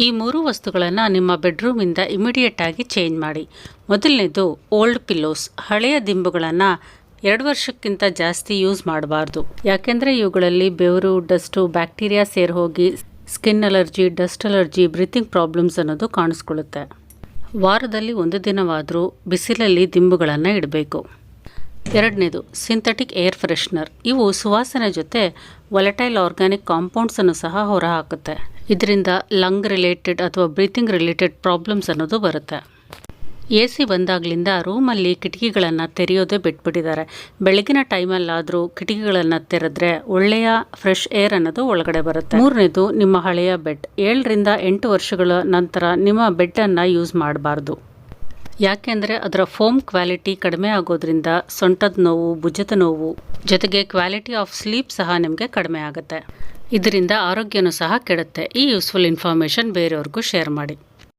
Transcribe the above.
ಈ ಮೂರು ವಸ್ತುಗಳನ್ನು ನಿಮ್ಮ ಬೆಡ್ರೂಮಿಂದ ಇಮಿಡಿಯೇಟಾಗಿ ಚೇಂಜ್ ಮಾಡಿ. ಮೊದಲನೇದು ಓಲ್ಡ್ ಪಿಲ್ಲೋಸ್. ಹಳೆಯ ದಿಂಬುಗಳನ್ನು ಎರಡು ವರ್ಷಕ್ಕಿಂತ ಜಾಸ್ತಿ ಯೂಸ್ ಮಾಡಬಾರ್ದು. ಯಾಕೆಂದರೆ ಇವುಗಳಲ್ಲಿ ಬೆವರು, ಡಸ್ಟು, ಬ್ಯಾಕ್ಟೀರಿಯಾ ಸೇರಿ ಹೋಗಿ skin allergy, dust allergy, breathing problems ಅನ್ನೋದು ಕಾಣಿಸ್ಕೊಳ್ಳುತ್ತೆ. ವಾರದಲ್ಲಿ ಒಂದು ದಿನವಾದರೂ ಬಿಸಿಲಲ್ಲಿ ದಿಂಬುಗಳನ್ನು ಇಡಬೇಕು. ಎರಡನೇದು ಸಿಂಥೆಟಿಕ್ ಏರ್ ಫ್ರೆಶ್ನರ್ ಇವು ಸುವಾಸನೆ ಜೊತೆ ವೊಲಟೈಲ್ ಆರ್ಗ್ಯಾನಿಕ್ ಕಾಂಪೌಂಡ್ಸನ್ನು ಸಹ ಹೊರಹಾಕುತ್ತೆ. ಇದರಿಂದ ಲಂಗ್ ರಿಲೇಟೆಡ್ ಅಥವಾ ಬ್ರೀತಿಂಗ್ ರಿಲೇಟೆಡ್ ಪ್ರಾಬ್ಲಮ್ಸ್ ಅನ್ನೋದು ಬರುತ್ತೆ. ಎ ಸಿ ಬಂದಾಗಲಿಂದ ರೂಮಲ್ಲಿ ಕಿಟಕಿಗಳನ್ನು ತೆರೆಯೋದೇ ಬಿಟ್ಬಿಟ್ಟಿದ್ದಾರೆ. ಬೆಳಗಿನ ಟೈಮಲ್ಲಾದರೂ ಕಿಟಕಿಗಳನ್ನು ತೆರೆದ್ರೆ ಒಳ್ಳೆಯ ಫ್ರೆಶ್ ಏರ್ ಅನ್ನೋದು ಒಳಗಡೆ ಬರುತ್ತೆ. ಮೂರನೇದು, ನಿಮ್ಮ ಹಳೆಯ ಬೆಡ್. ಏಳರಿಂದ ಎಂಟು ವರ್ಷಗಳ ನಂತರ ನಿಮ್ಮ ಬೆಡ್ಡನ್ನು ಯೂಸ್ ಮಾಡಬಾರ್ದು. ಯಾಕೆಂದರೆ ಅದರ ಫೋಮ್ ಕ್ವಾಲಿಟಿ ಕಡಿಮೆ ಆಗೋದ್ರಿಂದ ಸೊಂಟದ ನೋವು, ಭುಜದ ನೋವು ಜೊತೆಗೆ ಕ್ವಾಲಿಟಿ ಆಫ್ ಸ್ಲೀಪ್ ಸಹ ನಿಮಗೆ ಕಡಿಮೆ ಆಗುತ್ತೆ. ಇದರಿಂದ ಆರೋಗ್ಯನೂ ಸಹ ಕೆಡುತ್ತೆ. ಈ ಯೂಸ್ಫುಲ್ ಇನ್ಫಾರ್ಮೇಷನ್ ಬೇರೆಯವ್ರಿಗೂ ಶೇರ್ ಮಾಡಿ.